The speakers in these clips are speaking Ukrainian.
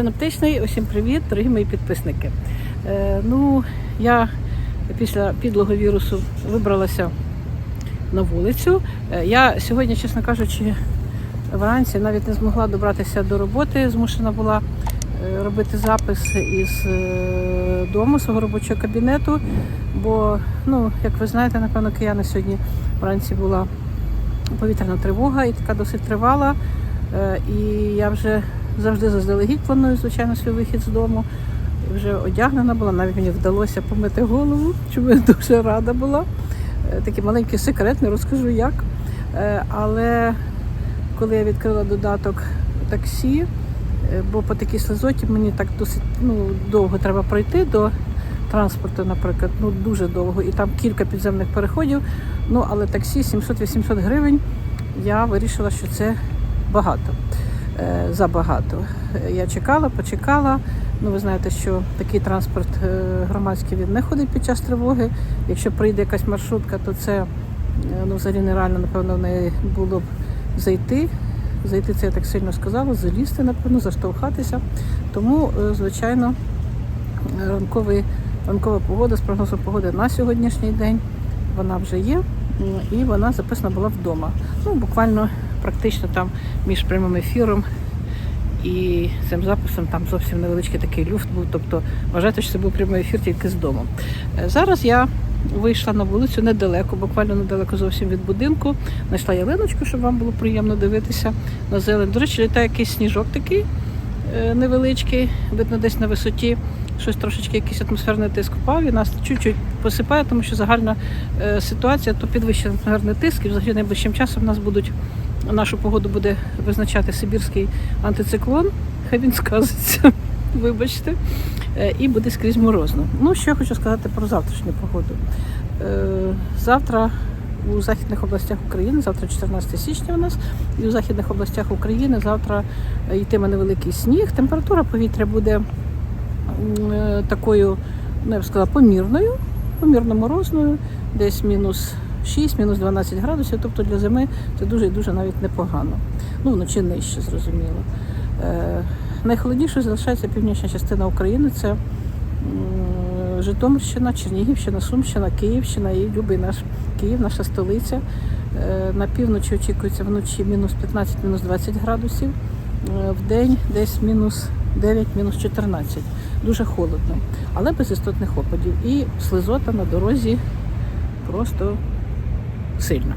Синоптичний, усім привіт, дорогі мої підписники. Е, ну, я після підлого вірусу вибралася на вулицю. Е, я сьогодні, чесно кажучи, вранці навіть не змогла добратися до роботи, змушена була е, робити запис із е, дому свого робочого кабінету. Бо, ну, як ви знаєте, напевно, кияни сьогодні вранці була повітряна тривога і така досить тривала. Е, І я вже завжди заздалегідь планую, звичайно, свій вихід з дому. Вже одягнена була, навіть мені вдалося помити голову, чому я дуже рада була. Е, Такий маленький секрет, не розкажу як. Е, Але коли я відкрила додаток таксі, е, бо по такій слизоті мені так досить ну, довго треба пройти до транспорту, наприклад, ну дуже довго, і там кілька підземних переходів. Ну але таксі 700-800 гривень. Я вирішила, що це багато. Е, Забагато. Я чекала, почекала. Ну, ви знаєте, що такий транспорт е, громадський він не ходить під час тривоги. Якщо прийде якась маршрутка, то це е, ну, взагалі нереально, напевно, в неї було б зайти. Зайти це я так сильно сказала, залізти, напевно, заштовхатися. Тому, звичайно, ранковий, ранкова погода з прогнозом погоди на сьогоднішній день вона вже є, і вона записана була вдома. Ну, буквально практично там між прямим ефіром і цим записом там зовсім невеличкий такий люфт був. Тобто вважайте, що це був прямий ефір тільки з дому. Е, Зараз я вийшла на вулицю недалеко, буквально недалеко зовсім від будинку. Знайшла ялиночку, щоб вам було приємно дивитися на зелень. До речі, літає якийсь сніжок такий е, невеличкий, видно десь на висоті. Щось трошечки якийсь атмосферний тиск впав і нас чуть-чуть посипає, тому що загальна е, ситуація то підвищений атмосферний тиск, і взагалі найближчим часом у нас будуть нашу погоду буде визначати сибірський антициклон. Хай він сказиться, вибачте, Е, і буде скрізь морозно. Ну, що я хочу сказати про завтрашню погоду. Е, Завтра у західних областях України, завтра 14 січня у нас, і у західних областях України завтра е, йтиме невеликий сніг. Температура повітря буде такою, ну я б сказала, помірною, помірно морозною, десь мінус 6, мінус 12 градусів. Тобто для зими це дуже і дуже навіть непогано. Ну, вночі нижче, зрозуміло. Е, найхолоднішою залишається північна частина України. Це Житомирщина, Чернігівщина, Сумщина, Київщина і любий наш Київ, наша столиця. Е, На півночі очікується вночі мінус 15, мінус 20 градусів. Е, В день десь мінус 9, мінус 14. Дуже холодно, але без істотних опадів. І слизота на дорозі просто сильна.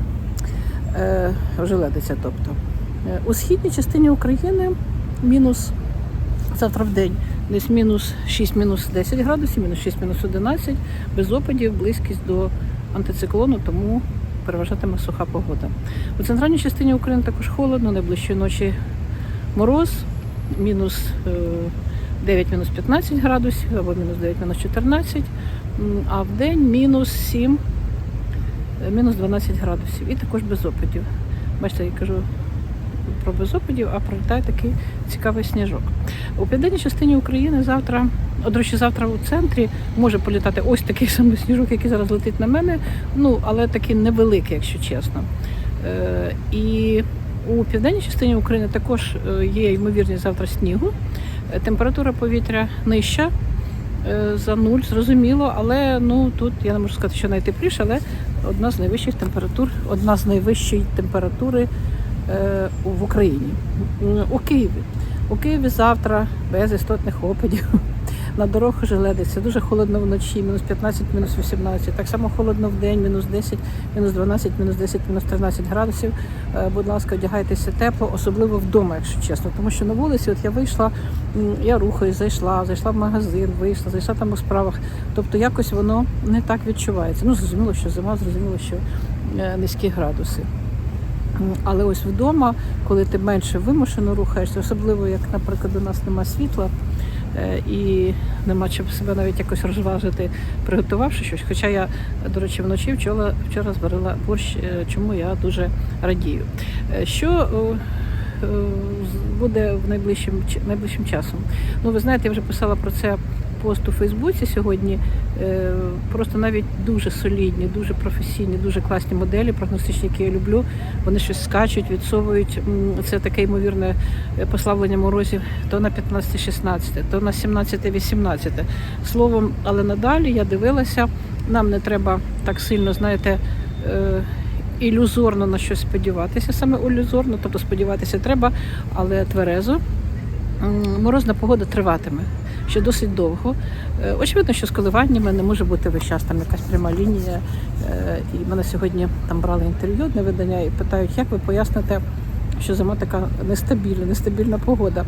Е, Ожеледиця, тобто. Е, У східній частині України мінус завтра в день десь мінус 6, мінус 10 градусів, мінус 6, мінус 11, без опадів, близькість до антициклону, тому переважатиме суха погода. У центральній частині України також холодно, найближчої ночі мороз, мінус е, 9, мінус 15 градусів, або мінус 9, мінус 14, а в день мінус 7, е, мінус 12 градусів. І також без опадів. Бачите, я кажу про без опадів, а пролітає такий цікавий сніжок. У південній частині України завтра, до речі, завтра у центрі може політати ось такий самий сніжок, який зараз летить на мене, ну але такий невеликий, якщо чесно. Е, і у південній частині України також е, є ймовірність завтра снігу. Е, Температура повітря нижча е, за нуль, зрозуміло, але ну тут я не можу сказати, що найтепліше, але одна з найвищих температур, одна з найвищої температури е, в Україні. У Києві. У Києві завтра без істотних опадів. На дорогах желедиться, дуже холодно вночі, мінус 15, мінус 18. Так само холодно в день, мінус 10, мінус 12, мінус 10, мінус 13 градусів. Е, Будь ласка, одягайтеся тепло, особливо вдома, якщо чесно. Тому що на вулиці, от я вийшла, я рухаюсь, зайшла, зайшла в магазин, вийшла, зайшла там у справах. Тобто якось воно не так відчувається. Ну, зрозуміло, що зима, зрозуміло, що е, низькі градуси. Але ось вдома, коли ти менше вимушено рухаєшся, особливо як, наприклад, у нас нема світла і нема чим себе навіть якось розважити, приготувавши щось. Хоча я, до речі, вночі вчора, вчора зварила борщ, е, чому я дуже радію. Е, Що е, е, буде в найближчим, найближчим часом? Ну, ви знаєте, я вже писала про це пост у Фейсбуці сьогодні. Е, Просто навіть дуже солідні, дуже професійні, дуже класні моделі, прогностичні, які я люблю. Вони щось скачуть, відсовують. Це таке ймовірне е, послаблення морозів то на 15-16, то на 17-18. Словом, але надалі я дивилася, нам не треба так сильно, знаєте, е, ілюзорно на щось сподіватися, саме ілюзорно, тобто сподіватися треба, але тверезо. Морозна погода триватиме ще досить довго. Е, Очевидно, що з коливаннями не може бути весь час там якась пряма лінія. Е, І мене сьогодні там брали інтерв'ю одне видання і питають, як ви поясните, що зима така нестабільна, нестабільна погода.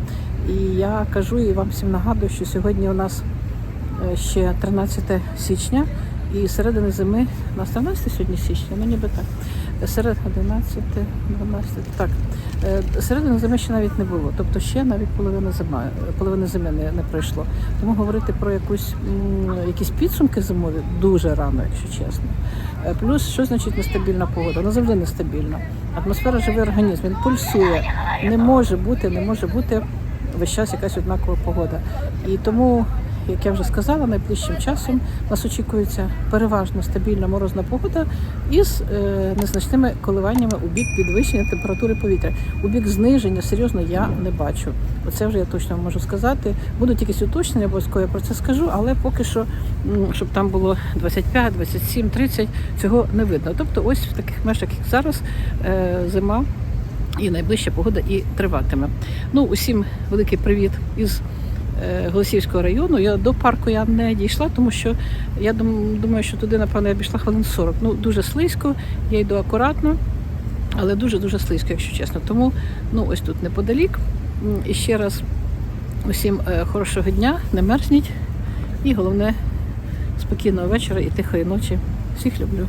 І я кажу і вам всім нагадую, що сьогодні у нас е, ще 13 січня, і середини зими у нас 13 сьогодні січня, ну ніби так. Серед 11, 12, так. Е, Середини зими ще навіть не було, тобто ще навіть половина зима, половина зими не, не пройшло. Тому говорити про якусь якісь підсумки зимові дуже рано, якщо чесно. Е, Плюс, що значить нестабільна погода? Вона завжди нестабільна. Атмосфера живий організм, він пульсує. Не може бути, не може бути весь час якась однакова погода. І тому, як я вже сказала, найближчим часом нас очікується переважно стабільна морозна погода із е, незначними коливаннями у бік підвищення температури повітря. У бік зниження серйозно я не бачу. Оце вже я точно можу сказати. Будуть якісь уточнення, обов'язково я про це скажу, але поки що, щоб там було 25, 27, 30, цього не видно. Тобто, ось в таких межах, як зараз, е, зима і найближча погода і триватиме. Ну, усім великий привіт із е, Голосіївського району. Я до парку я не дійшла, тому що я думаю, що туди, напевно, я пішла хвилин 40. Ну, дуже слизько, я йду акуратно, але дуже-дуже слизько, якщо чесно. Тому ну, ось тут неподалік. І ще раз усім е, хорошого дня, не мерзніть. І головне, спокійного вечора і тихої ночі. Всіх люблю.